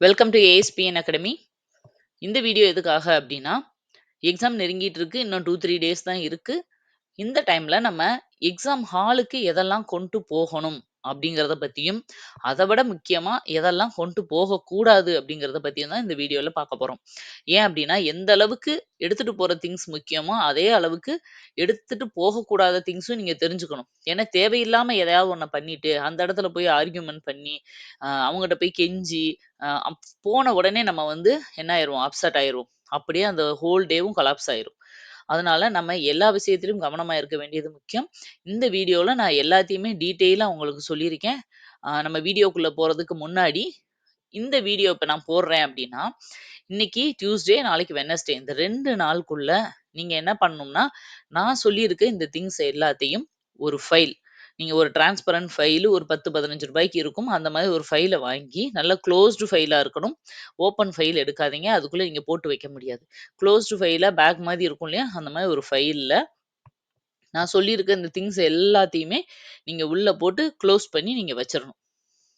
Welcome to ASPN academy. இந்த video எதுக்காக அப்படின்னா எக்ஸாம் நெருங்கிட்டு இருக்கு. இன்னும் 2, 3 டேஸ் தான் இருக்கு. இந்த டைம்ல நம்ம எக்ஸாம் ஹாலுக்கு எதெல்லாம் கொண்டு போகணும் அப்படிங்கிறத பத்தியும், அதை விட முக்கியமா எதெல்லாம் கொண்டு போகக்கூடாது அப்படிங்கிறத பத்தியும் தான் இந்த வீடியோல பார்க்க போறோம். ஏன் அப்படின்னா எந்த அளவுக்கு எடுத்துட்டு போற திங்ஸ் முக்கியமோ, அதே அளவுக்கு எடுத்துட்டு போகக்கூடாத திங்ஸும் நீங்க தெரிஞ்சுக்கணும். ஏன்னா தேவையில்லாம எதையாவது ஒன்று பண்ணிட்டு, அந்த இடத்துல போய் ஆர்கியூமெண்ட் பண்ணி, அவங்ககிட்ட போய் கெஞ்சி, அப் போன உடனே நம்ம வந்து என்ன ஆயிடுவோம் அப்செட் ஆயிடுவோம் அப்படியே அந்த ஹோல் டேவும் கொலாப்ஸ் ஆயிரும். அதனால நம்ம எல்லா விஷயத்திலும் கவனமாக இருக்க வேண்டியது முக்கியம். இந்த வீடியோவில் நான் எல்லாத்தையுமே டீட்டெயிலாக உங்களுக்கு சொல்லியிருக்கேன். நம்ம வீடியோக்குள்ளே போகிறதுக்கு முன்னாடி, இந்த வீடியோ இப்போ நான் போடுறேன் அப்படின்னா இன்னைக்கு டியூஸ்டே, நாளைக்கு வெட்னஸ்டே இந்த ரெண்டு நாளுக்குள்ள நீங்கள் என்ன பண்ணணும்னா, நான் சொல்லியிருக்க இந்த திங்ஸ் எல்லாத்தையும் ஒரு ஃபைல் நீங்க ஒரு டிரான்ஸ்பரண்ட் ஃபைலு ஒரு பத்து பதினஞ்சு ரூபாய்க்கு இருக்கும். அந்த மாதிரி ஒரு ஃபைலை வாங்கி, நல்லா க்ளோஸ்டு ஃபைலாக இருக்கணும். ஓப்பன் ஃபைல் எடுக்காதீங்க. அதுக்குள்ளே நீங்கள் போட்டு வைக்க முடியாது. க்ளோஸ்டு ஃபைலாக பேக் மாதிரி இருக்கும் இல்லையா? அந்த மாதிரி ஒரு ஃபைலில் நான் சொல்லியிருக்க இந்த திங்ஸ் எல்லாத்தையுமே நீங்கள் உள்ளே போட்டு க்ளோஸ் பண்ணி நீங்கள் வச்சிடணும்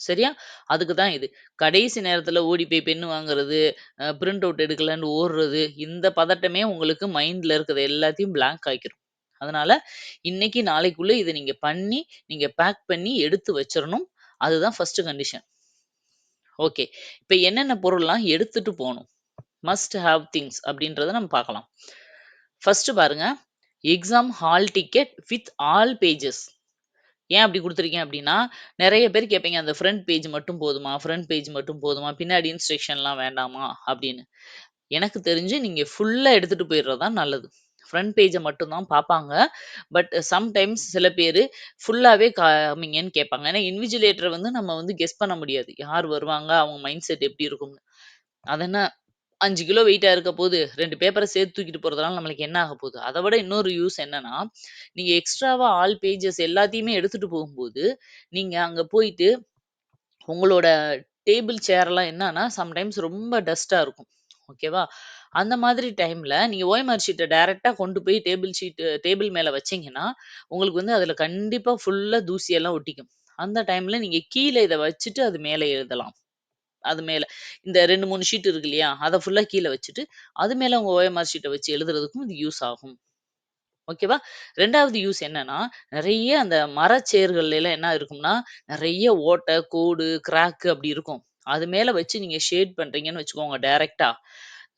சரியா? அதுக்கு தான் இது. கடைசி நேரத்தில் ஓடி போய் பென் வாங்குறது, பிரிண்ட் அவுட் எடுக்கலன்னு ஓடுறது, இந்த பதட்டமே உங்களுக்கு மைண்டில் இருக்கிறது எல்லாத்தையும் பிளாங்க் ஆக்கிரும். அதனால இன்னைக்கு, நாளைக்குள்ள இத நீங்க பண்ணி, நீங்க பேக் பண்ணி எடுத்து வச்சிரணும். அதுதான் ஃபர்ஸ்ட் கண்டிஷன். ஓகே. இப்ப என்னென்ன பொருள்லாம் எடுத்துட்டு போகணும் மஸ்ட் ஹாவ் திங்ஸ் அப்படின்றத நம்ம பார்க்கலாம். ஃபர்ஸ்ட் பாருங்க, exam hall ticket with all pages. ஏன் அப்படி கொடுத்துருக்கேன் அப்படின்னா நிறைய பேர் கேட்பீங்க, அந்த ஃப்ரண்ட் பேஜ் மட்டும் போதுமா? ஃப்ரண்ட் பேஜ் மட்டும் போதுமா? பின்னாடி இன்ஸ்ட்ரக்ஷன்லாம் வேண்டாமா? அப்படின்னு எனக்கு தெரிஞ்சு நீங்க ஃபுல்லா எடுத்துட்டு போயிடுறது தான் நல்லது. ஃப்ரண்ட் பேஜை மட்டும்தான் பார்ப்பாங்க. பட் சம்டைம்ஸ் சில பேர் ஃபுல்லாகவே காமிங்கன்னு கேட்பாங்க. ஏன்னா இன்விஜிலேட்டர் வந்து நம்ம வந்து கெஸ் பண்ண முடியாது. யார் வருவாங்க? அவங்க மைண்ட் செட் எப்படி இருக்கும்னு. அதென்ன அஞ்சு கிலோ வெயிட்டாக இருக்க போது, ரெண்டு பேப்பரை சேர்த்து தூக்கிட்டு போகிறதுனால நம்மளுக்கு என்ன ஆக போகுது? அதை விட இன்னொரு யூஸ் என்னன்னா, நீங்க எக்ஸ்ட்ராவாக ஆல் பேஜஸ் எல்லாத்தையுமே எடுத்துட்டு போகும்போது, நீங்கள் அங்கே போயிட்டு உங்களோட டேபிள் சேர்லாம் என்னன்னா, சம்டைம்ஸ் ரொம்ப டஸ்ட்டாக இருக்கும். ஓகேவா? அந்த மாதிரி டைம்ல நீங்க ஓஎம்ஆர் ஷீட்ட டைரக்ட்டா கொண்டு போய் டேபிள் ஷீட் டேபிள் மேல வச்சீங்கன்னா, உங்களுக்கு வந்து அதுல கண்டிப்பா ஃபுல்லா தூசியெல்லாம் ஒட்டிக்கும். அந்த டைம்ல நீங்க கீழ இத வச்சுட்டு அது மேல எழுதலாம். அது மேல இந்த 2, 3 ஷீட் இருக்கு இல்லையா? அத ஃபுல்லா கீழ வச்சுட்டு, அது மேல உங்க ஓஎம்ஆர் ஷீட்ட வச்சு எழுதுறதுக்கும் இது யூஸ் ஆகும். ஓகேவா? 2வது யூஸ் என்னன்னா, நெறைய அந்த மரச்சேர்கள்லாம் என்ன இருக்கும்னா, நெறைய ஓட்டை, கோடு, கிராக் அப்படி இருக்கும். அது மேல வச்சு நீங்க ஷேட் பண்றீங்கன்னு வச்சுக்கோங்க டைரக்ட்டா.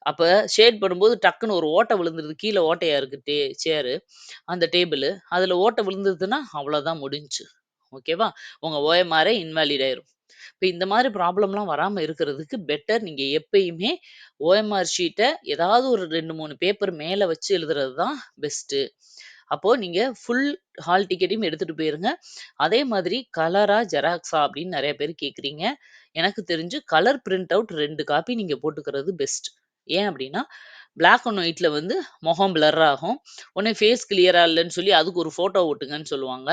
அப்ப ஷேட் பண்ணும்போது டக்குன்னு ஒரு ஓட்டை விழுந்துருது. கீழே ஓட்டையா இருக்கு டே சேரு. அந்த டேபிளு. அதுல ஓட்டை விழுந்ததுன்னா, அவ்வளவுதான் முடிஞ்சுச்சு. ஓகேவா? உங்க ஓஎம்ஆரே இன்வாலிட் ஆயிரும். இப்ப இந்த மாதிரி ப்ராப்ளம்லாம் வராம இருக்கிறதுக்கு பெட்டர் நீங்க எப்பயுமே ஓஎம்ஆர் ஷீட்டை ஏதாவது ஒரு 2, 3 பேப்பர் மேல வச்சு எழுதுறது தான் பெஸ்ட்டு. அப்போ நீங்க ஃபுல் ஹால் டிக்கெட்டையும் எடுத்துட்டு போயிருங்க. அதே மாதிரி கலரா, ஜெராக்ஸா அப்படின்னு நிறைய பேர் கேட்குறீங்க. எனக்கு தெரிஞ்சு கலர் பிரிண்ட் அவுட் ரெண்டு காப்பி நீங்க போட்டுக்கிறது பெஸ்ட். ஏன் அப்படின்னா பிளாக் அண்ட் ஒயிட்ல வந்து முகம் பிளர் ஆகும். உடனே ஃபேஸ் கிளியரா இல்லைன்னு சொல்லி அதுக்கு ஒரு ஃபோட்டோ ஓட்டுங்கன்னு சொல்லுவாங்க.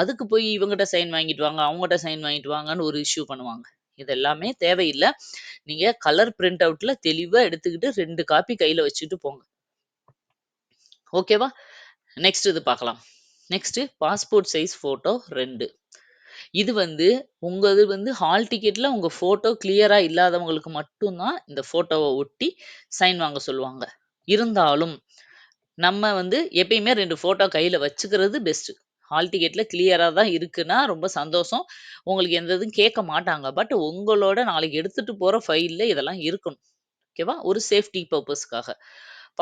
அதுக்கு போய் இவங்ககிட்ட சைன் வாங்கிட்டு வாங்க, அவங்ககிட்ட சைன் வாங்கிட்டு வாங்கன்னு ஒரு இஷ்யூ பண்ணுவாங்க. இது எல்லாமே தேவையில்லை நீங்க கலர் பிரிண்ட் அவுட்ல தெளிவா எடுத்துக்கிட்டு ரெண்டு காப்பி கையில வச்சுட்டு போங்க. ஓகேவா? நெக்ஸ்ட் இது பார்க்கலாம். நெக்ஸ்ட் பாஸ்போர்ட் சைஸ் ஃபோட்டோ ரெண்டு இது வந்து உங்களது வந்து ஹால் டிக்கெட்ல உங்க ஃபோட்டோ கிளியரா இல்லாதவங்களுக்கு மட்டும் தான் இந்த ஃபோட்டோவ ஒட்டி சைன் வாங்க சொல்லுவாங்க. இருந்தாலும், நம்ம வந்து எப்பயுமே ரெண்டு ஃபோட்டோ கையில வச்சுக்கிறது பெஸ்ட். ஹால் டிக்கெட்ல கிளியரா தான் இருக்குன்னா ரொம்ப சந்தோஷம். உங்களுக்கு எந்த இதுவும் கேட்க மாட்டாங்க. பட் உங்களோட நாளைக்கு எடுத்துட்டு போற ஃபைல்ல இதெல்லாம் இருக்கணும். ஓகேவா? ஒரு சேஃப்டி பர்பஸ்க்காக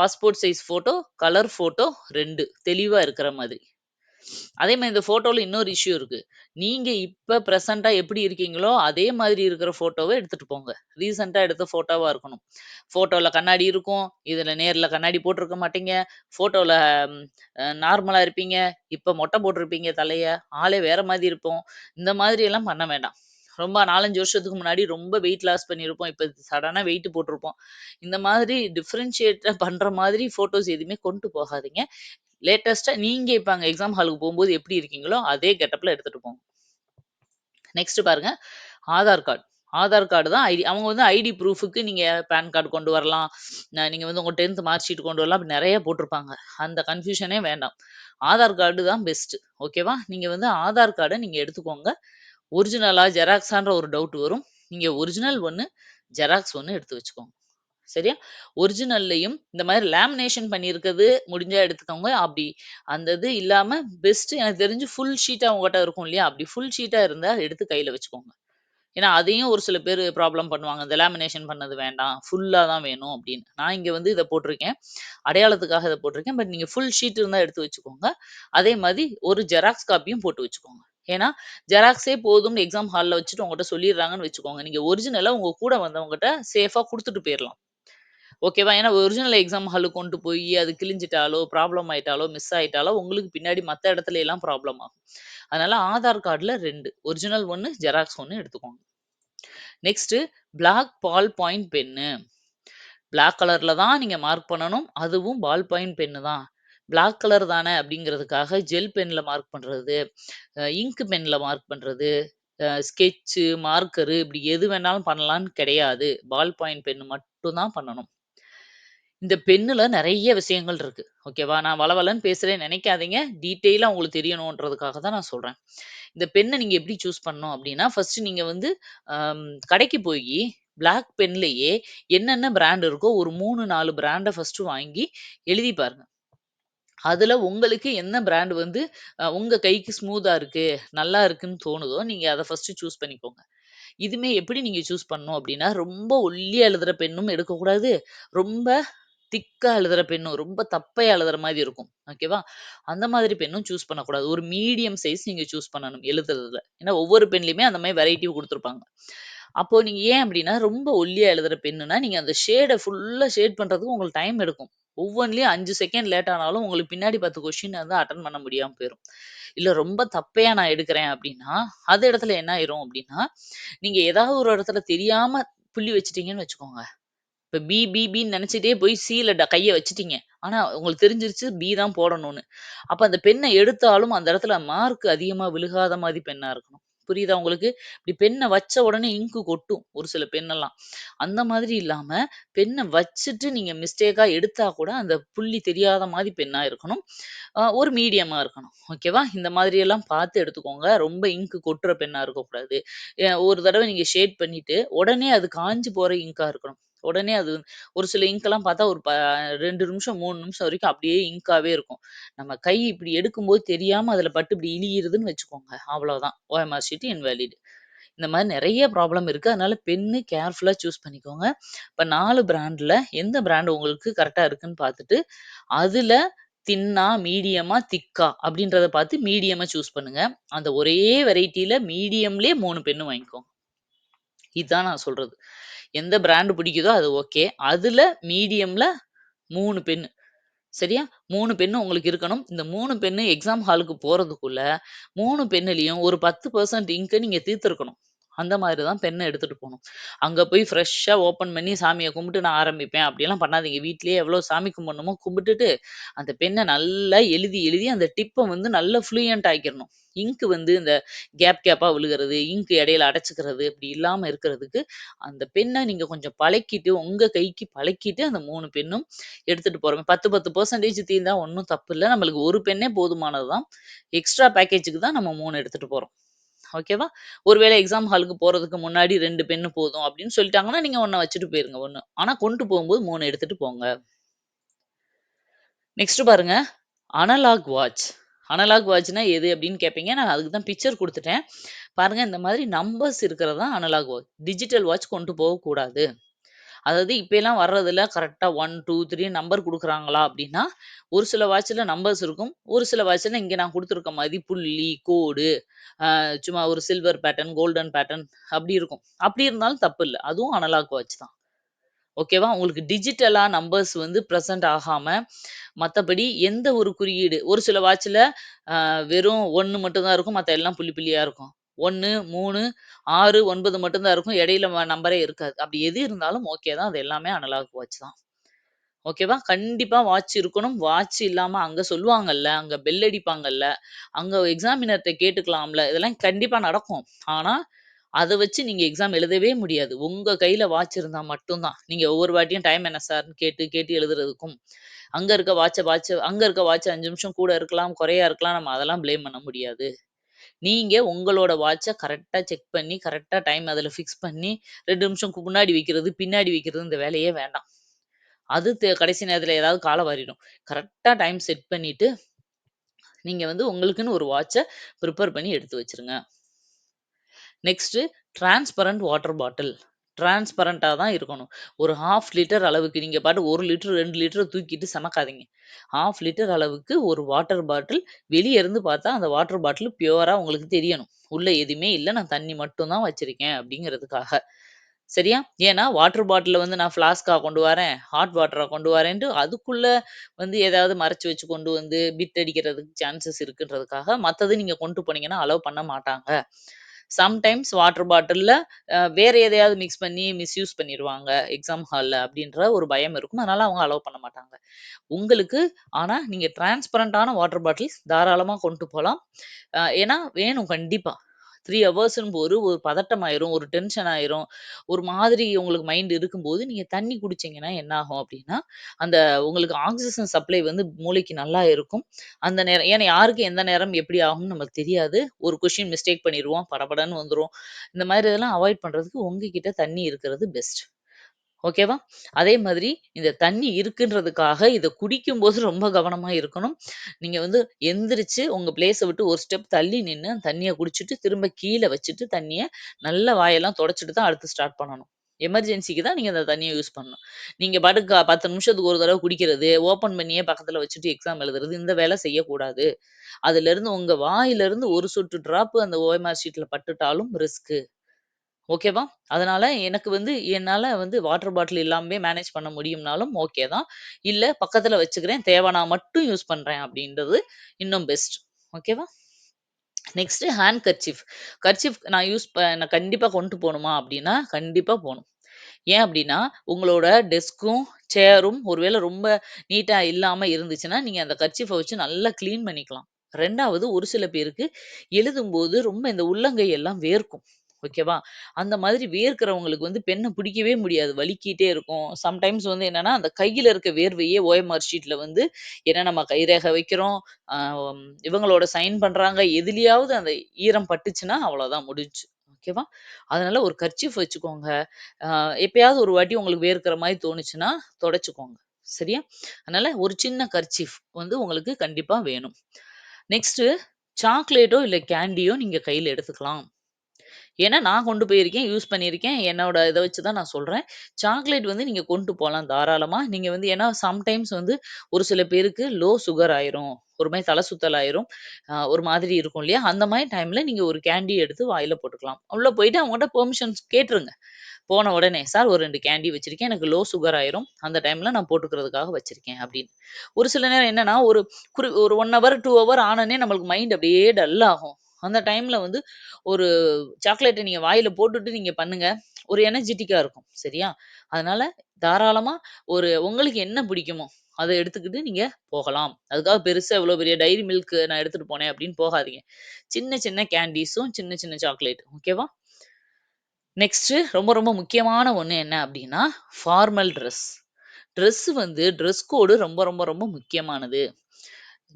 passport size photo, colour photo ரெண்டு தெளிவா இருக்கிற மாதிரி. அதே மாதிரி இந்த ஃபோட்டோல இன்னொரு இஷ்யூ இருக்கு. நீங்க இப்ப பிரசன்ட்டா எப்படி இருக்கீங்களோ, அதே மாதிரி இருக்கிற ஃபோட்டோவை எடுத்துட்டு போங்க. ரீசென்ட்டா எடுத்த ஃபோட்டோவா இருக்கணும். ஃபோட்டோல கண்ணாடி இருக்கும். இதுல நேர்ல கண்ணாடி போட்டிருக்க மாட்டீங்க. ஃபோட்டோல நார்மலா இருப்பீங்க. இப்ப மொட்டை போட்டிருப்பீங்க தலைய. ஆளே வேற மாதிரி இருப்போம். இந்த மாதிரி எல்லாம் பண்ண வேண்டாம். ரொம்ப 4, 5 வருஷத்துக்கு முன்னாடி ரொம்ப வெயிட் லாஸ் பண்ணியிருப்போம். இப்போ சடனா வெயிட் போட்டிருப்போம். இந்த மாதிரி டிஃபரன்ஷியேட் பண்ற மாதிரி ஃபோட்டோஸ் எதுவுமே கொண்டு போகாதீங்க. லேட்டஸ்ட்டாக நீங்க இப்ப அங்க எக்ஸாம் ஹாலுக்கு போகும்போது எப்படி இருக்கீங்களோ, அதே கெட்டப்ல எடுத்துட்டு போங்க. நெக்ஸ்ட் பாருங்க, ஆதார் கார்ட். ஆதார் கார்டு தான் ஐடி. அவங்க வந்து ஐடி ப்ரூஃபுக்கு நீங்கள் பேன் கார்டு கொண்டு வரலாம். நீங்கள் வந்து உங்கள் டென்த் மார்க் ஷீட் கொண்டு வரலாம். அப்படி போட்டிருப்பாங்க. அந்த கன்ஃப்யூஷனே வேண்டாம். ஆதார் கார்டு தான் பெஸ்ட்டு ஓகேவா? நீங்கள் வந்து ஆதார் கார்டை நீங்கள் எடுத்துக்கோங்க. ஒரிஜினலாக ஜெராக்ஸான்ற ஒரு டவுட் வரும். நீங்கள் ஒரிஜினல் ஒன்று ஜெராக்ஸ் ஒன்று எடுத்து வச்சுக்கோங்க. சரியா? ஒரிஜினல்லயும் இந்த மாதிரி லேமினேஷன் பண்ணியிருக்கிறது முடிஞ்சா எடுத்துக்கோங்க. அப்படி அந்த இது இல்லாம பெஸ்ட் எனக்கு தெரிஞ்சு ஃபுல் ஷீட்டா உங்ககிட்ட இருக்கும் இல்லையா? அப்படி ஃபுல் ஷீட்டா இருந்தா எடுத்து கையில வச்சுக்கோங்க. ஏன்னா, அதையும் ஒரு சில பேர் ப்ராப்ளம் பண்ணுவாங்க. இந்த லேமினேஷன் பண்ணது வேண்டாம். ஃபுல்லா தான் வேணும் அப்படின்னு. நான் இங்க வந்து இதை போட்டிருக்கேன். அடையாளத்துக்காக இதை போட்டிருக்கேன். பட் நீங்க ஃபுல் ஷீட் இருந்தா எடுத்து வச்சுக்கோங்க. அதே மாதிரி ஒரு ஜெராக்ஸ் காப்பியும் போட்டு வச்சுக்கோங்க. ஏன்னா, ஜெராக்ஸே போதும்னு எக்ஸாம் ஹால்ல வச்சுட்டு உங்கள்கிட்ட சொல்லிடுறாங்கன்னு வச்சுக்கோங்க. நீங்க ஒரிஜினலாக உங்க கூட வந்தவங்ககிட்ட சேஃபாக குடுத்துட்டு போயிடலாம் ஓகேவா? ஏன்னா ஒரிஜினல் எக்ஸாம் ஹாலுக்கு கொண்டு போயி அது கிழிஞ்சிட்டாலோ, ப்ராப்ளம் ஆயிட்டாலோ, மிஸ் ஆயிட்டாலோ உங்களுக்கு பின்னாடி மத்த இடத்துல எல்லாம் ப்ராப்ளம் ஆகும். அதனால ஆதார் கார்டுல 2 ஒரிஜினல் 1, ஜெராக்ஸ் 1 எடுத்துக்கோங்க. Next black ball point pen. Black கலர்ல தான் நீங்க மார்க் பண்ணணும். அதுவும் பால் பாயிண்ட் பென்னு தான். பிளாக் கலர் தானே அப்படிங்கிறதுக்காக ஜெல் பென்ல மார்க் பண்றது, அ இங்க் பென்ல மார்க் பண்றது, அ ஸ்கெட்சு, மார்க்கரு இப்படி எது வேணாலும் பண்ணலான்னு கிடையாது. பால் பாயிண்ட் பென் மட்டும் தான் பண்ணணும். இந்த பென்னுல நெறைய விஷயங்கள் இருக்கு. ஓகேவா? நான் வளவளன்னு பேசுறேன்னு நெனைக்காதீங்க. டீட்டெயிலா உங்களுக்கு தெரியணுன்றதுக்காக தான் நான் சொல்றேன். இந்த பென்ன நீங்க எப்படி சூஸ் பண்ணணும் அப்படின்னா, ஃபர்ஸ்ட்டு நீங்க வந்து அம் கடைக்கு போயி பிளாக் பென்லயே என்னென்ன பிராண்ட் இருக்கோ ஒரு 3, 4 பிராண்ட ஃபர்ஸ்ட்டு வாங்கி எழுதி பாருங்க. அதுல உங்களுக்கு என்ன பிராண்ட் வந்து அ உங்க கைக்கு ஸ்மூத்தா இருக்கு, நல்லா இருக்குன்னு தோணுதோ, நீங்க அத ஃபர்ஸ்ட்டு சூஸ் பண்ணிக்கோங்க. இதுமே எப்படி நீங்க சூஸ் பண்ணணும் அப்படின்னா, ரொம்ப ஒல்லியா எழுதுற பெண்ணும் எடுக்கக்கூடாது. ரொம்ப திக்கா அழுதுற பென்னும், ரொம்ப தப்பையாக எழுதுற மாதிரி இருக்கும். ஓகேவா? அந்த மாதிரி பென்னும் சூஸ் பண்ணக்கூடாது. ஒரு மீடியம் சைஸ் நீங்க சூஸ் பண்ணணும் எழுதுறதுல. ஏன்னா ஒவ்வொரு பெண்லேயுமே அந்த மாதிரி வெரைட்டி கொடுத்துருப்பாங்க அப்போ நீங்க ஏன் அப்படின்னா, ரொம்ப ஒல்லியா எழுதுற பெண்ணுனா நீங்க அந்த ஷேடை ஃபுல்லா ஷேட் பண்றதுக்கு உங்களுக்கு டைம் எடுக்கும். ஒவ்வொன்லயும் 5 செகண்ட் லேட் ஆனாலும் உங்களுக்கு பின்னாடி 10 கொஸ்டின் வந்து அட்டன் பண்ண முடியாமல் போயிடும் இல்லை ரொம்ப தப்பையா நான் எடுக்கிறேன் அப்படின்னா, அது இடத்துல என்ன ஆயிரும் அப்படின்னா, நீங்க ஏதாவது ஒரு இடத்துல தெரியாம புள்ளி வச்சிட்டீங்கன்னு வச்சுக்கோங்க. இப்ப பி, பி, பின்னு போய் சில ட கைய வச்சுட்டீங்க. ஆனா உங்களுக்கு தெரிஞ்சிருச்சு பி தான் போடணும்னு. அப்ப அந்த பெண்ணை எடுத்தாலும் அந்த இடத்துல மார்க் அதிகமா விழுகாத மாதிரி பெண்ணாக இருக்கணும். புரியுதா உங்களுக்கு? இப்படி பெண்ணை வச்ச உடனே இங்கு கொட்டும். ஒரு சில பென்னெல்லாம். அந்த மாதிரி இல்லாம, பெண்ணை வச்சுட்டு நீங்க மிஸ்டேக்கா எடுத்தா கூட அந்த புள்ளி தெரியாத மாதிரி பெண்ணா இருக்கணும். ஒரு மீடியமா இருக்கணும். ஓகேவா? இந்த மாதிரி எல்லாம் பார்த்து எடுத்துக்கோங்க. ரொம்ப இங்கு கொட்டுற பெண்ணா இருக்கக்கூடாது. ஒரு தடவை நீங்க ஷேட் பண்ணிட்டு, உடனே அது காஞ்சு போற இங்கா இருக்கணும். உடனே அது ஒரு சில இங்கெல்லாம் பார்த்தா ஒரு ப ரெண்டு நிமிஷம், மூணு நிமிஷம் வரைக்கும் அப்படியே இங்காவே இருக்கும். நம்ம கை இப்படி எடுக்கும்போது தெரியாம அதுல பட்டு இப்படி இழியிறதுன்னு வச்சுக்கோங்க. அவ்வளோதான். OMR sheet invalid. இந்த மாதிரி நிறைய ப்ராப்ளம் இருக்கு. அதனால பென்னு கேர்ஃபுல்லா சூஸ் பண்ணிக்கோங்க. இப்ப நாலு பிராண்ட்ல எந்த பிராண்ட் உங்களுக்கு கரெக்டாக இருக்குன்னு பார்த்துட்டு, அதுல தின்னா, மீடியமா, திக்கா அப்படின்றத பார்த்து மீடியமா சூஸ் பண்ணுங்க. அந்த ஒரே வெரைட்டியில மீடியம்லயே மூணு பென்னு வாங்கிக்கோங்க. இதுதான் நான் சொல்றது. எந்த பிராண்ட் பிடிக்குதோ அது ஓகே. அதுல மீடியம்ல 3 பென்னு. சரியா? மூணு பெண் உங்களுக்கு இருக்கணும். இந்த மூணு பெண் எக்ஸாம் ஹாலுக்கு போறதுக்குள்ள 3 பென்னுலயும் ஒரு 10% இங்க்க நீங்க தீர்த்திருக்கணும். அந்த மாதிரி தான் பென்ன எடுத்துட்டு போணும். அங்க போய் ஃப்ரெஷ்ஷா ஓப்பன் பண்ணி சாமிய கும்பிட்டு நான் ஆரம்பிப்பேன் அப்படிலாம் பண்ணாதீங்க. வீட்லயே எவ்வளோ சாமி கும்பிடணுமோ கும்பிட்டுட்டு, அந்த பென்ன நல்லா எழுதி எழுதி அந்த டிப்ப வந்து நல்லா ஃப்ளூயன்ட் ஆக்கிரணும். இங்க் வந்து இந்த கேப் கேப்பா விழுகுறது, இங்க் இடையில அடைச்சுக்கிறது இப்படி இல்லாம இருக்கிறதுக்கு, அந்த பென்ன நீங்க கொஞ்சம் பழக்கிட்டு, உங்க கைக்கு பழக்கிட்டு அந்த 3 பென்னும் எடுத்துட்டு போறோம். 10, 10% தீர்ந்தா ஒண்ணும் தப்பு இல்ல. நம்மளுக்கு ஒரு பென்னே போதுமானது தான். எக்ஸ்ட்ரா பேக்கேஜுக்கு தான் நம்ம 3 எடுத்துட்டு போறோம். ஓகேவா? ஒருவேளை எக்ஸாம் ஹாலுக்கு போறதுக்கு முன்னாடி ரெண்டு பென்னு போதும் அப்படின்னு சொல்லிட்டாங்கன்னா, நீங்க 1 வச்சுட்டு போயிருங்க 1. ஆனா கொண்டு போகும்போது மூணு எடுத்துட்டு போங்க. நெக்ஸ்ட் பாருங்க. Analogue watch. அனலாக் வாட்ச்னா எது அப்படின்னு கேட்பீங்க. நான் அதுக்கு தான் பிக்சர் கொடுத்துட்டேன் பாருங்க இந்த மாதிரி நம்பர்ஸ் இருக்கிறது தான் அனலாக் வாட்ச். டிஜிட்டல் வாட்ச் கொண்டு போகக்கூடாது. அதாவது இப்பெல்லாம் வர்றதுல கரெக்டாக ஒன் டூ த்ரீ நம்பர் கொடுக்குறாங்களா அப்படின்னா, ஒரு சில வாட்சில் நம்பர்ஸ் இருக்கும். ஒரு சில வாட்சில் இங்கே நான் கொடுத்துருக்க மாதிரி புள்ளி, கோடு, சும்மா ஒரு சில்வர் பேட்டர்ன், கோல்டன் பேட்டர்ன் அப்படி இருக்கும். அப்படி இருந்தாலும் தப்பு இல்லை அதுவும் அனலாக் வாட்ச் தான். ஓகேவா? உங்களுக்கு டிஜிட்டலாக நம்பர்ஸ் வந்து ப்ரெசன்ட் ஆகாமல் மற்றபடி எந்த ஒரு குறியீடு ஒரு சில வாட்சில் வெறும் ஒன்று மட்டும்தான் இருக்கும். மற்ற எல்லாம் புள்ளி புள்ளியாக இருக்கும். 1, 3, 6, 9 மட்டும் தான் இருக்கும். இடையில நம்பரே இருக்காது. அப்படி எது இருந்தாலும் ஓகே தான். அது எல்லாமே அனலாக் வாட்ச் தான். ஓகேவா? கண்டிப்பா வாட்ச் இருக்கணும். வாட்ச் இல்லாம அங்க சொல்லுவாங்கல்ல, அங்க பெல் அடிப்பாங்கல்ல, அங்க எக்ஸாமினர்ட்ட கேட்டுக்கலாம்ல. இதெல்லாம் கண்டிப்பா நடக்கும். ஆனா, அத வச்சு நீங்க எக்ஸாம் எழுதவே முடியாது. உங்க கையில வாட்ச் இருந்தா மட்டும் தான். நீங்க ஒவ்வொரு வாட்டியும் டைம் என்ன சார்ன்னு கேட்டு கேட்டு எழுதுறதுக்கும், அங்க இருக்க வாட்ச வாட்ச அங்க இருக்க வாட்ச் 5 நிமிஷம் கூட இருக்கலாம், குறையா இருக்கலாம். நம்ம அதெல்லாம் பிளேம் பண்ண முடியாது. நீங்க உங்களோட வாட்சை கரெக்டாக செக் பண்ணி, கரெக்டாக டைம் அதில் ஃபிக்ஸ் பண்ணி ரெண்டு நிமிஷம் முன்னாடி வைக்கிறது, பின்னாடி வைக்கிறது இந்த வேலையே வேண்டாம். அது கடைசி நேரத்தில் ஏதாவது காலம் வாரிடும். கரெக்டாக டைம் செட் பண்ணிட்டு, நீங்க வந்து உங்களுக்குன்னு ஒரு வாட்சை ப்ரிப்பேர் பண்ணி எடுத்து வச்சுருங்க. Next transparent water bottle. டிரான்ஸ்பரண்ட்டாக தான் இருக்கணும். ஒரு 1/2 லிட்டர் அளவுக்கு நீங்கள் பாட்டு ஒரு லிட்டர், ரெண்டு லிட்டர் தூக்கிட்டு சமக்காதீங்க ஹாஃப் லிட்டர் அளவுக்கு ஒரு வாட்டர் பாட்டில் வெளியே இருந்து பார்த்தா அந்த வாட்டர் பாட்டில் பியூராக உங்களுக்கு தெரியணும். உள்ளே எதுவுமே இல்லை நான் தண்ணி மட்டும் தான் வச்சிருக்கேன் அப்படிங்கிறதுக்காக. சரியா? ஏன்னா வாட்டர் பாட்டில வந்து நான் ஃப்ளாஸ்காக கொண்டு வரேன், ஹாட் வாட்டராக கொண்டு வரேன்ட்டு அதுக்குள்ள வந்து ஏதாவது மறைச்சு வச்சு கொண்டு வந்து பிட் அடிக்கிறதுக்கு சான்சஸ் இருக்குன்றதுக்காக, மற்றது நீங்கள் கொண்டு போனீங்கன்னா அலோவ் பண்ண மாட்டாங்க. சம்டைம்ஸ் வாட்டர் பாட்டிலில் அ வேற எதையாவது மிக்ஸ் பண்ணி மிஸ்யூஸ் பண்ணிடுவாங்க எக்ஸாம் ஹால்ல அப்படின்ற ஒரு பயம் இருக்கும். அதனால அவங்க அலோவ் பண்ண மாட்டாங்க. உங்களுக்கு ஆனா நீங்க டிரான்ஸ்பரண்டான வாட்டர் பாட்டில்ஸ் தாராளமா கொண்டு போலாம். ஏன்னா வேணும் கண்டிப்பா. 3 ஹவர்ஸ்ன்னும்போது ஒரு பதட்டம் ஆயிரும், ஒரு டென்ஷன் ஆயிரும். ஒரு மாதிரி உங்களுக்கு மைண்ட் இருக்கும்போது, நீங்க தண்ணி குடிச்சீங்கன்னா என்ன ஆகும் அப்படின்னா, அந்த உங்களுக்கு ஆக்சிஜன் சப்ளை வந்து மூளைக்கு நல்லா இருக்கும். அந்த நேரம் ஏன்னா யாருக்கு எந்த நேரம் எப்படி ஆகும்னு நமக்கு தெரியாது. ஒரு கொஸ்டின் மிஸ்டேக் பண்ணிடுவோம் படபடன்னு வந்துரும். இந்த மாதிரி இதெல்லாம் அவாய்ட் பண்றதுக்கு உங்ககிட்ட தண்ணி இருக்கிறது பெஸ்ட். ஓகேவா? அதே மாதிரி இந்த தண்ணி இருக்குன்றதுக்காக இதை குடிக்கும்போது ரொம்ப கவனமாக இருக்கணும். நீங்கள் வந்து எந்திரிச்சு உங்கள் பிளேஸை விட்டு ஒரு ஸ்டெப் தள்ளி நின்று தண்ணியை குடிச்சிட்டு திரும்ப கீழே வச்சுட்டு தண்ணியை நல்ல வாயெல்லாம் தொடச்சிட்டு தான் அடுத்து ஸ்டார்ட் பண்ணணும். எமர்ஜென்சிக்கு தான் நீங்கள் அந்த தண்ணியை யூஸ் பண்ணணும். நீங்கள் படுக்க பத்து நிமிஷத்துக்கு ஒரு தடவை குடிக்கிறது, ஓப்பன் பண்ணியே பக்கத்தில் வச்சுட்டு எக்ஸாம் எழுதுறது, இந்த வேலை செய்யக்கூடாது. அதுலேருந்து உங்கள் வாயிலிருந்து ஒரு சொட்டு ட்ராப்பு அந்த ஓஎம்ஆர் ஷீட்டில் பட்டுட்டாலும் ரிஸ்க்கு. ஓகேவா? அதனால எனக்கு வந்து என்னால் வந்து வாட்டர் பாட்டில் இல்லாமே மேனேஜ் பண்ண முடியும்னாலும் ஓகே தான். இல்லை பக்கத்தில் வச்சுக்கிறேன். தேவைனா மட்டும் யூஸ் பண்ணுறேன் அப்படின்றது இன்னும் பெஸ்ட். ஓகேவா? Next handkerchief. கர்ச்சீஃப் நான் யூஸ் ப நான் கண்டிப்பாக கொண்டு போகணுமா அப்படின்னா, கண்டிப்பாக போகணும் ஏன் அப்படின்னா, உங்களோட டெஸ்க்கும், சேரும் ஒருவேளை ரொம்ப நீட்டாக இல்லாமல் இருந்துச்சுன்னா, நீங்கள் அந்த கர்ச்சிஃபை வச்சு நல்லா க்ளீன் பண்ணிக்கலாம். ரெண்டாவது ஒரு சில பேருக்கு எழுதும்போது ரொம்ப இந்த உள்ளங்கை எல்லாம் வேர்க்கும். ஓகேவா? அந்த மாதிரி வேர்க்கிறவங்களுக்கு வந்து பெண்ணை பிடிக்கவே முடியாது. வலிக்கிட்டே இருக்கும். சம்டைம்ஸ் வந்து என்னன்னா, அந்த கையில இருக்க வேர்வையே ஓஎம்ஆர் ஷீட்ல வந்து என்ன நம்ம கைரேகை வைக்கிறோம், இவங்களோட சைன் பண்றாங்க. எதுலயாவது அந்த ஈரம் பட்டுச்சுன்னா அவ்வளோதான் முடிஞ்சுச்சு. ஓகேவா? அதனால ஒரு கர்ச்சீஃப் வச்சுக்கோங்க. எப்பயாவது ஒரு வாட்டி உங்களுக்கு வேர்க்கிற மாதிரி தோணுச்சுன்னா, தொடச்சுக்கோங்க. சரியா? அதனால ஒரு சின்ன கர்ச்சீஃப் வந்து உங்களுக்கு கண்டிப்பா வேணும். நெக்ஸ்ட்டு சாக்லேட்டோ இல்ல கேண்டியோ நீங்க கையில எடுத்துக்கலாம். ஏன்னா நான் கொண்டு போயிருக்கேன், யூஸ் பண்ணியிருக்கேன். என்னோட இத வச்சு தான் நான் சொல்றேன். சாக்லேட் வந்து நீங்க கொண்டு போலாம் தாராளமா. நீங்க வந்து ஏன்னா சம்டைம்ஸ் வந்து ஒரு சில பேருக்கு லோ சுகர் ஆயிரும். ஒரு மாரி தல சுத்தல் ஆயிரும். அ ஒரு மாதிரி இருக்கும் இல்லையா? அந்த மாரி டைம்ல நீங்க ஒரு கேண்டி எடுத்து வாயில போட்டுக்கலாம். உள்ள போயிட்டு அவங்ககிட்ட பெர்மிஷன்ஸ் கேட்டுருங்க. போன உடனே, "சார் ஒரு 2 கேண்டி வச்சிருக்கேன். எனக்கு லோ சுகர் ஆயிரும். அந்த டைம்ல நான் போட்டுக்கிறதுக்காக வச்சிருக்கேன்" அப்படின்னு. ஒரு சில நேரம் என்னன்னா, ஒரு குறி ஒரு 1 ஹவர், 2 ஹவர் ஆனோனே நம்மளுக்கு மைண்ட் அப்படியே டல் ஆகும். அந்த டைம்ல வந்து ஒரு சாக்லேட்டை நீங்க வாயில போட்டுட்டு நீங்க பண்ணுங்க. ஒரு எனர்ஜெட்டிக்கா இருக்கும். சரியா? அதனால தாராளமா ஒரு உங்களுக்கு என்ன பிடிக்குமோ, அத எடுத்துக்கிட்டு நீங்க போகலாம். அதுக்காக பெருசா இவ்வளோ பெரிய டைரி மில்க் நான் எடுத்துட்டு போனேன் அப்படின்னு போகாதீங்க. சின்ன சின்ன கேண்டீஸும், சின்ன சின்ன சாக்லேட் ஓகேவா? நெக்ஸ்ட்டு ரொம்ப ரொம்ப முக்கியமான ஒண்ணு என்ன அப்படின்னா, ஃபார்மல் ட்ரெஸ். ட்ரெஸ் வந்து ட்ரெஸ் கோடு ரொம்ப ரொம்ப ரொம்ப முக்கியமானது.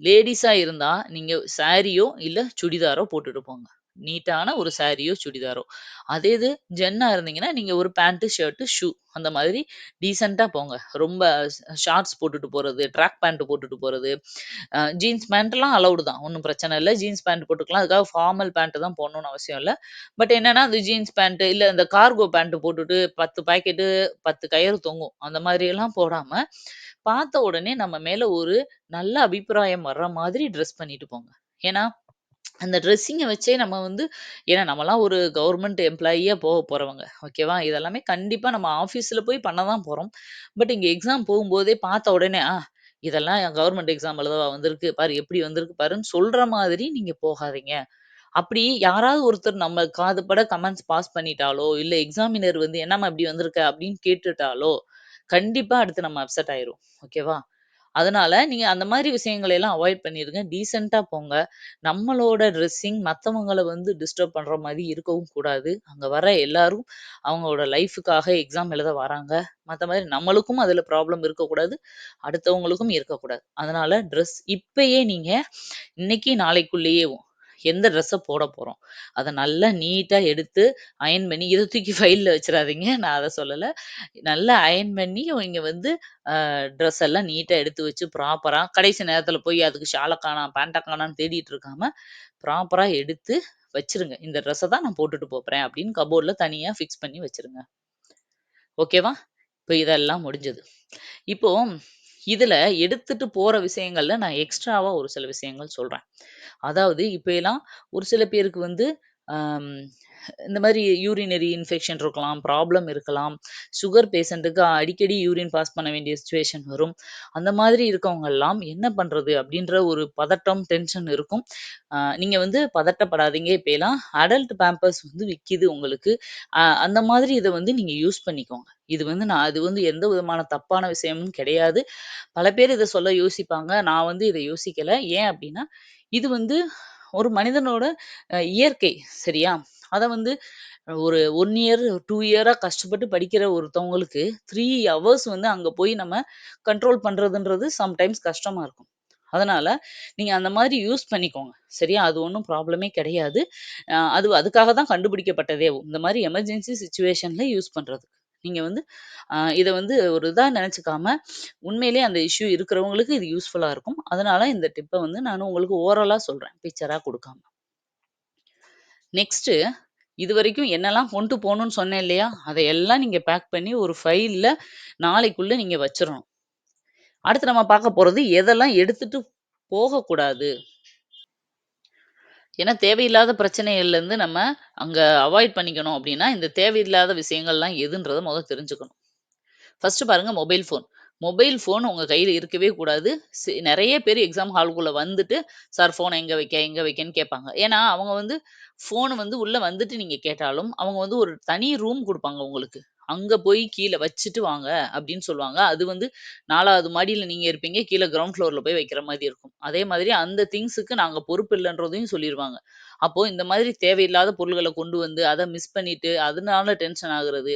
லேடீஸா இருந்தா நீங்க சாரியோ இல்ல சுடிதாரோ போட்டுட்டு போங்க. நீட்டான ஒரு சாரியோ, சுடிதாரோ. அதே இது ஜென்னா இருந்தீங்கன்னா, நீங்க ஒரு பேண்ட்டு ஷர்ட்டு ஷூ அந்த மாதிரி டீசென்ட்டா போங்க. ரொம்ப ஷார்ட்ஸ் போட்டுட்டு போறது, ட்ராக் பேண்ட் போட்டுட்டு போறது, ஜீன்ஸ் பேண்ட்லாம் அலௌடு தான். ஒன்றும் பிரச்சனை இல்லை ஜீன்ஸ் பேண்ட் போட்டுக்கலாம். அதுக்காக ஃபார்மல் பேண்ட்டு தான் போடணும்னு அவசியம் இல்லை பட் என்னன்னா, அந்த ஜீன்ஸ் பேண்ட் இல்லை இந்த கார்கோ பேண்ட் போட்டுட்டு 10 பாக்கெட்டு 10 கயிறு தொங்கும். அந்த மாதிரியெல்லாம் போடாம, பார்த்த உடனே நம்ம மேல ஒரு நல்ல அபிப்பிராயம் வர்ற மாதிரி ட்ரெஸ் பண்ணிட்டு போங்க. ஏன்னா, அந்த ட்ரெஸ்ஸிங்கை வச்சே நம்ம வந்து ஏன்னா நம்மலாம் ஒரு கவர்மெண்ட் எம்ப்ளாயியா போக போறவங்க. ஓகேவா? இதெல்லாமே கண்டிப்பா நம்ம ஆஃபீஸில் போய் பண்ண தான் போறோம். பட் இங்க எக்ஸாம் போகும்போதே பார்த்த உடனே, "ஆ இதெல்லாம் கவர்மெண்ட் எக்ஸாம் எழுதவா வந்திருக்கு? பாரு எப்படி வந்திருக்கு பாருன்னு" சொல்ற மாதிரி நீங்க போகாதீங்க. அப்படி யாராவது ஒருத்தர் நம்ம காதுபட கமெண்ட்ஸ் பாஸ் பண்ணிட்டாலோ, இல்ல எக்ஸாமினர் வந்து "என்னம்மா இப்படி வந்திருக்க?" அப்படின்னு கேட்டுட்டாலோ, கண்டிப்பா அடுத்து நம்ம அப்செட் ஆயிரும் ஓகேவா? அதனால நீங்க அந்த மாதிரி விஷயங்களை எல்லாம் அவாய்ட் பண்ணிருங்க. டீசென்ட்டா போங்க. நம்மளோட ட்ரெஸ்ஸிங் மற்றவங்களை வந்து டிஸ்டர்ப் பண்ற மாதிரி இருக்கவும் கூடாது. அங்க வர எல்லாரும் அவங்களோட லைஃபுக்காக எக்ஸாம் எழுத வராங்க. மற்ற மாதிரி நம்மளுக்கும் அதுல ப்ராப்ளம் இருக்கக்கூடாது. அடுத்தவங்களுக்கும் இருக்கக்கூடாது. அதனால ட்ரெஸ் இப்பயே நீங்க இன்னைக்கு நாளைக்குள்ளேயே எந்த ட்ரெஸ்ஸை போட போறோம். அத நல்லா நீட்டா எடுத்து அயர்ன் பண்ணி இதை தூக்கி ஃபைல்ல வச்சிடாதீங்க நான் அத சொல்லல. நல்லா அயர்ன் பண்ணி இங்கே வந்து ட்ரெஸ் எல்லாம் நீட்டா எடுத்து வச்சு ப்ராப்பரா கடைசி நேரத்தில் போய் அதுக்கு ஷால காணாம் பேண்ட்ட காணான்னு தேடிட்டு இருக்காம, ப்ராப்பரா எடுத்து வச்சுருங்க. இந்த ட்ரெஸ்ஸ தான் நான் போட்டுட்டு போகிறேன் அப்படின்னு கபோர்டில் தனியா ஃபிக்ஸ் பண்ணி வச்சுருங்க. ஓகேவா? இப்போ இதெல்லாம் முடிஞ்சது. இப்போ இதுல எடுத்துட்டு போற விஷயங்கள்ல நான் எக்ஸ்ட்ராவா ஒரு சில விஷயங்கள் சொல்றேன். அதாவது இப்பயெல்லாம் ஒரு சில பேருக்கு வந்து இந்த மாதிரி யூரினரி இன்ஃபெக்ஷன் இருக்கலாம், ப்ராப்ளம் இருக்கலாம். சுகர் பேஷண்ட்டுக்கு அடிக்கடி யூரின் பாஸ் பண்ண வேண்டிய சுச்சுவேஷன் வரும். அந்த மாதிரி இருக்கவங்கெல்லாம் என்ன பண்றது? அப்படின்ற ஒரு பதட்டம், டென்ஷன் இருக்கும். நீங்கள் நீங்க வந்து பதட்டப்படாதீங்க. இப்போலாம் அடல்ட் பேம்பர்ஸ் வந்து விற்கிது உங்களுக்கு. அந்த மாதிரி இதை வந்து நீங்க யூஸ் பண்ணிக்கோங்க. இது வந்து நான் அது வந்து எந்த விதமான தப்பான விஷயமும் கிடையாது. பல பேர் இதை சொல்ல யோசிப்பாங்க. நான் வந்து இதை யோசிக்கல. ஏன் அப்படின்னா, இது வந்து ஒரு மனிதனோட இயற்கை. சரியா? அதை வந்து ஒரு ஒன் இயர், டூ இயராக கஷ்டப்பட்டு படிக்கிற ஒருத்தவங்களுக்கு த்ரீ ஹவர்ஸ் வந்து அங்கே போய் நம்ம கண்ட்ரோல் பண்ணுறதுன்றது சம்டைம்ஸ் கஷ்டமாக இருக்கும். அதனால நீங்க அந்த மாதிரி யூஸ் பண்ணிக்கோங்க. சரியா? அது ஒன்றும் ப்ராப்ளமே கிடையாது. அது அதுக்காக தான் கண்டுபிடிக்கப்பட்டதே. இந்த மாதிரி எமர்ஜென்சி சுச்சுவேஷனில் யூஸ் பண்றதுக்கு. நீங்க வந்து இதை வந்து ஒரு இதாக நினச்சிக்காம உண்மையிலேயே அந்த இஷ்யூ இருக்கிறவங்களுக்கு இது யூஸ்ஃபுல்லா இருக்கும். அதனால இந்த டிப்பை வந்து நான் உங்களுக்கு ஓரலா சொல்றேன். பிக்சரா கொடுக்காம நெக்ஸ்ட்டு இதுவரைக்கும் என்னெல்லாம் கொண்டு போகணும்னு சொன்னேன் இல்லையா? அதையெல்லாம் நீங்க பேக் பண்ணி ஒரு ஃபைலில் நாளைக்குள்ள நீங்க வச்சிடணும் அடுத்து நம்ம பார்க்க போறது எதெல்லாம் எடுத்துட்டு போகக்கூடாது. ஏன்னா தேவையில்லாத பிரச்சனைகள்லேருந்து நம்ம அங்க அவாய்ட் பண்ணிக்கணும் அப்படின்னா, இந்த தேவையில்லாத விஷயங்கள்லாம் எதுன்றதை மொத தெரிஞ்சுக்கணும். ஃபஸ்ட்டு பாருங்க மொபைல் ஃபோன். மொபைல் ஃபோன் உங்கள் கையில் இருக்கவே கூடாது. சி பேர் எக்ஸாம் ஹாலுக்குள்ள வந்துட்டு, "சார் ஃபோனை எங்கே வைக்க? எங்கே வைக்கன்னு?" கேட்பாங்க. ஏன்னா, அவங்க வந்து ஃபோன் வந்து உள்ளே வந்துட்டு நீங்கள் கேட்டாலும், அவங்க வந்து ஒரு தனி ரூம் கொடுப்பாங்க உங்களுக்கு. அங்க போய் கீழ வச்சுட்டு வாங்க அப்படின்னு சொல்லுவாங்க. அது வந்து 4வது மாடியில நீங்க இருப்பீங்க. கீழ கிரவுண்ட் ஃப்ளோர்ல போய் வைக்கிற மாரி இருக்கும். அதே மாதிரி அந்த திங்ஸுக்கு நாங்க பொறுப்பு இல்லன்றதையும் சொல்லிருவாங்க. அப்போ இந்த மாதிரி தேவையில்லாத பொருள்கள கொண்டு வந்து, அத மிஸ் பண்ணிட்டு, அதனால டென்ஷன் ஆகுறது,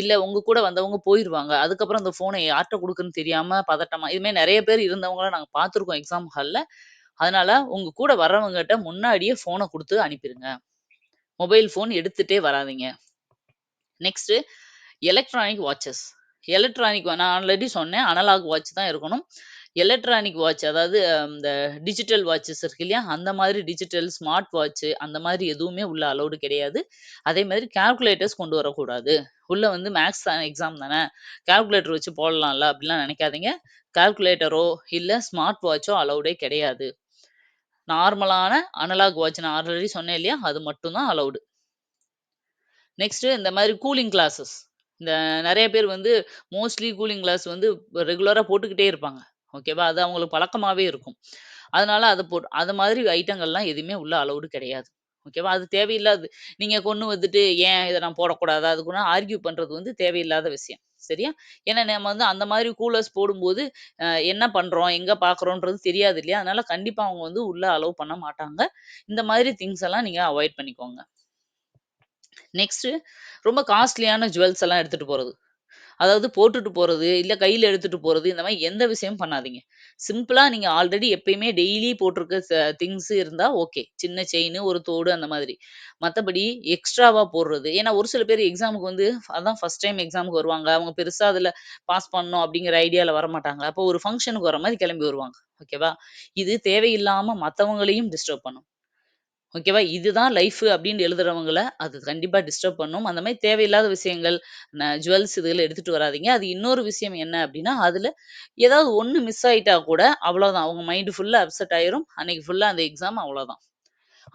இல்ல உங்க கூட வந்தவங்க போயிருவாங்க. அதுக்கப்புறம் அந்த ஃபோன யார்ட்ட குடுக்குறதுன்னு தெரியாம பதட்டமா இது மாரி நெறைய பேர் இருந்தவங்கள நாங்க பார்த்துருக்கோம் எக்ஸாம் ஹால்ல. அதனால உங்க கூட வர்றவங்ககிட்ட முன்னாடியே ஃபோன குடுத்து அனுப்பிருங்க. மொபைல் ஃபோன் எடுத்துட்டே வராதீங்க. Next electronic watches. எலக்ட்ரானிக் நான் ஆல்ரெடி சொன்னேன். அனலாக் வாட்ச் தான் இருக்கணும். எலக்ட்ரானிக் வாட்ச் அதாவது இந்த டிஜிட்டல் வாட்சஸ் இருக்கு இல்லையா? அந்த மாதிரி டிஜிட்டல், ஸ்மார்ட் வாட்ச் அந்த மாதிரி எதுவுமே உள்ள அலவுடு கிடையாது. அதே மாதிரி கால்குலேட்டர்ஸ் கொண்டு வரக்கூடாது. உள்ள வந்து மேக்ஸ் எக்ஸாம் தானே, கால்குலேட்டர் வச்சு போடலாம்ல அப்படிலாம் நினைக்காதீங்க கால்குலேட்டரோ, இல்லை ஸ்மார்ட் வாட்சோ அலௌடே கிடையாது. நார்மலான அனலாக் வாட்ச் நான் ஆல்ரெடி சொன்னேன் இல்லையா? அது மட்டும் தான் அலவுடு. நெக்ஸ்ட்டு இந்த மாதிரி கூலிங் கிளாஸஸ். இந்த நெறைய பேர் வந்து மோஸ்ட்லி கூலிங் கிளாஸ் வந்து ரெகுலரா போட்டுக்கிட்டே இருப்பாங்க. ஓகேவா? அது அவங்களுக்கு பழக்கமாவே இருக்கும். அதனால அதை போட் அது மாதிரி ஐட்டங்கள்லாம் எதுவுமே உள்ள அலவுடு கிடையாது. ஓகேவா? அது தேவையில்லாது. நீங்க கொண்டு வந்துட்டு ஏன் இத நான் போடக்கூடாதா? அதுக்குன்னா ஆர்கியூ பண்றது வந்து தேவையில்லாத விஷயம். சரியா? ஏன்னா நம்ம வந்து அந்த மாதிரி கூலர்ஸ் போடும்போது, அ என்ன பண்றோம்? எங்க பார்க்குறோன்றது தெரியாது இல்லையா? அதனால கண்டிப்பா அவங்க வந்து உள்ள அலோவ் பண்ண மாட்டாங்க. இந்த மாதிரி திங்ஸ் எல்லாம் நீங்க அவாய்ட் பண்ணிக்கோங்க. நெக்ஸ்ட்டு ரொம்ப காஸ்ட்லியான ஜுவல்ஸ் எல்லாம் எடுத்துட்டு போறது. அதாவது போட்டுட்டு போறது, இல்ல கையில எடுத்துட்டு போறது, இந்த மாதிரி எந்த விஷயமும் பண்ணாதீங்க. சிம்பிளா நீங்க ஆல்ரெடி எப்பயுமே டெய்லி போட்டிருக்க திங்ஸ் இருந்தா ஓகே. சின்ன செயின் ஒரு தோடு அந்த மாதிரி. மத்தபடி எக்ஸ்ட்ராவா போடுறது ஏன்னா ஒரு சில பேர் எக்ஸாமுக்கு வந்து அதான் ஃபர்ஸ்ட் டைம் எக்ஸாமுக்கு வருவாங்க. அவங்க பெருசா அதுல பாஸ் பண்ணணும் அப்படிங்கிற ஐடியால வரமாட்டாங்க. அப்போ ஒரு ஃபங்க்ஷனுக்கு வர மாதிரி கிளம்பி வருவாங்க. ஓகேவா? இது தேவையில்லாம மத்தவங்களையும் டிஸ்டர்ப் பண்ணும். ஓகேவா? இதுதான் லைஃப் அப்படின்னு எழுதுறவங்கள அது கண்டிப்பா டிஸ்டர்ப் பண்ணும். அந்த மாதிரி தேவையில்லாத விஷயங்கள், ஜுவல்ஸ் இதில் எடுத்துட்டு வராதீங்க. அது இன்னொரு விஷயம் என்ன அப்படின்னா, அதுல ஏதாவது ஒன்று மிஸ் ஆயிட்டா கூட அவ்வளோதான். அவங்க மைண்டு ஃபுல்லாக அப்செட் ஆயிரும். அன்னைக்கு ஃபுல்லா அந்த எக்ஸாம் அவ்வளோதான்.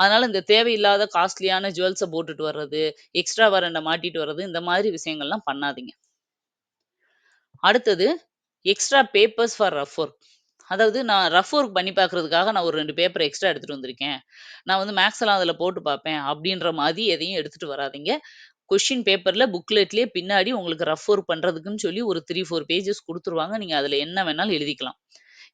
அதனால இந்த தேவையில்லாத காஸ்ட்லியான ஜுவல்ஸை போட்டுட்டு வர்றது, எக்ஸ்ட்ரா வரண்டை மாட்டிட்டு வர்றது, இந்த மாதிரி விஷயங்கள்லாம் பண்ணாதீங்க. அடுத்தது extra papers for rough work. அதாவது நான் ரஃப் ஒர்க் பண்ணி பார்க்கறதுக்காக நான் ஒரு ரெண்டு பேப்பர் எக்ஸ்ட்ரா எடுத்துகிட்டு வந்திருக்கேன். நான் வந்து மேக்ஸ் எல்லாம் அதில் போட்டு பார்ப்பேன். அப்படின்ற மாதிரி எதையும் எடுத்துகிட்டு வராதீங்க. கொஷின் பேப்பரில் புக்லெட்லேயே பின்னாடி உங்களுக்கு ரஃப் ஒர்க் பண்ணுறதுக்குன்னு சொல்லி ஒரு 3, 4 பேஜஸ் கொடுத்துருவாங்க நீங்கள் அதில் என்ன வேணாலும் எழுதிக்கலாம்.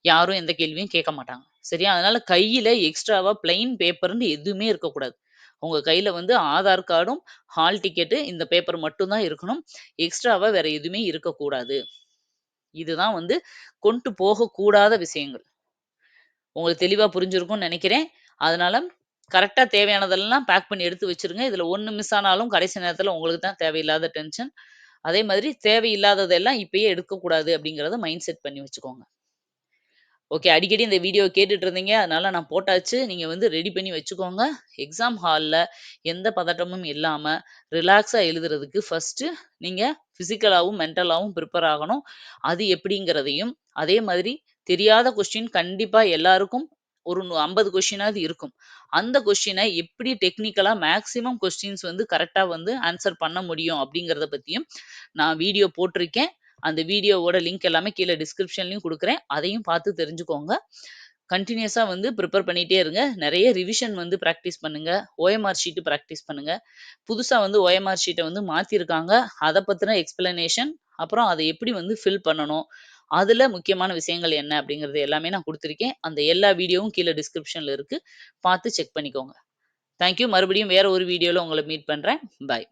யாரும் எந்த கேள்வியும் கேட்க மாட்டாங்க. சரியா? அதனால கையில் எக்ஸ்ட்ராவாக பிளெயின் பேப்பர்னு எதுவுமே இருக்கக்கூடாது. உங்கள் கையில் வந்து ஆதார் கார்டும், ஹால் டிக்கெட்டு இந்த பேப்பர் மட்டும் தான் இருக்கணும். எக்ஸ்ட்ராவாக வேற எதுவுமே இருக்கக்கூடாது. இதுதான் வந்து கொண்டு போகக்கூடாத விஷயங்கள். உங்களுக்கு தெளிவா புரிஞ்சிருக்கும்னு நினைக்கிறேன் அதனால கரெக்டாக தேவையானதெல்லாம் பேக் பண்ணி எடுத்து வச்சுருங்க. இதுல ஒன்று மிஸ் ஆனாலும் கடைசி நேரத்துல உங்களுக்கு தான் தேவையில்லாத டென்ஷன். அதே மாதிரி தேவையில்லாததெல்லாம் இப்பயே எடுக்கக்கூடாது அப்படிங்கிறத மைண்ட் செட் பண்ணி வச்சுக்கோங்க. ஓகே. அடிக்கடி இந்த வீடியோ கேட்டுட்டு இருந்தீங்க. அதனால நான் போட்டாச்சு. நீங்க வந்து ரெடி பண்ணி வச்சுக்கோங்க. எக்ஸாம் ஹாலில் எந்த பதட்டமும் இல்லாம ரிலாக்ஸா எழுதுறதுக்கு ஃபர்ஸ்ட்டு நீங்க பிசிக்கலாவும், மென்டலாகவும் ப்ரிப்பேர் ஆகணும். அது எப்படிங்கிறதையும், அதே மாதிரி தெரியாத கொஸ்டின் கண்டிப்பா எல்லாருக்கும் ஒரு ஐம்பது கொஸ்டினாவது இருக்கும். அந்த கொஸ்டினை எப்படி டெக்னிக்கலாக மேக்ஸிமம் கொஸ்டின்ஸ் வந்து கரெக்டாக வந்து ஆன்சர் பண்ண முடியும் அப்படிங்கிறத பற்றியும் நான் வீடியோ போட்டிருக்கேன். அந்த வீடியோவோட லிங்க் எல்லாமே கீழே டிஸ்கிரிப்ஷன்லையும் கொடுக்குறேன் அதையும் பார்த்து தெரிஞ்சுக்கோங்க. கண்டினியூஸாக வந்து பிரிப்பேர் பண்ணிட்டே இருங்க. நிறைய ரிவிஷன் வந்து ப்ராக்டிஸ் பண்ணுங்க. ஓஎம்ஆர் ஷீட்டு ப்ராக்டிஸ் பண்ணுங்க. புதுசா வந்து ஓஎம்ஆர் ஷீட்டை வந்து மாத்திருக்காங்க. அதை பத்தின எக்ஸ்பிளனேஷன் அப்புறம் அதை எப்படி வந்து ஃபில் பண்ணணும், அதுல முக்கியமான விஷயங்கள் என்ன அப்படிங்கிறது எல்லாமே நான் கொடுத்துருக்கேன் அந்த எல்லா வீடியோவும் கீழே டிஸ்கிரிப்ஷன்ல இருக்கு. பார்த்து செக் பண்ணிக்கோங்க. Thank you. மறுபடியும் வேற ஒரு வீடியோல உங்களை மீட் பண்றேன். பாய்.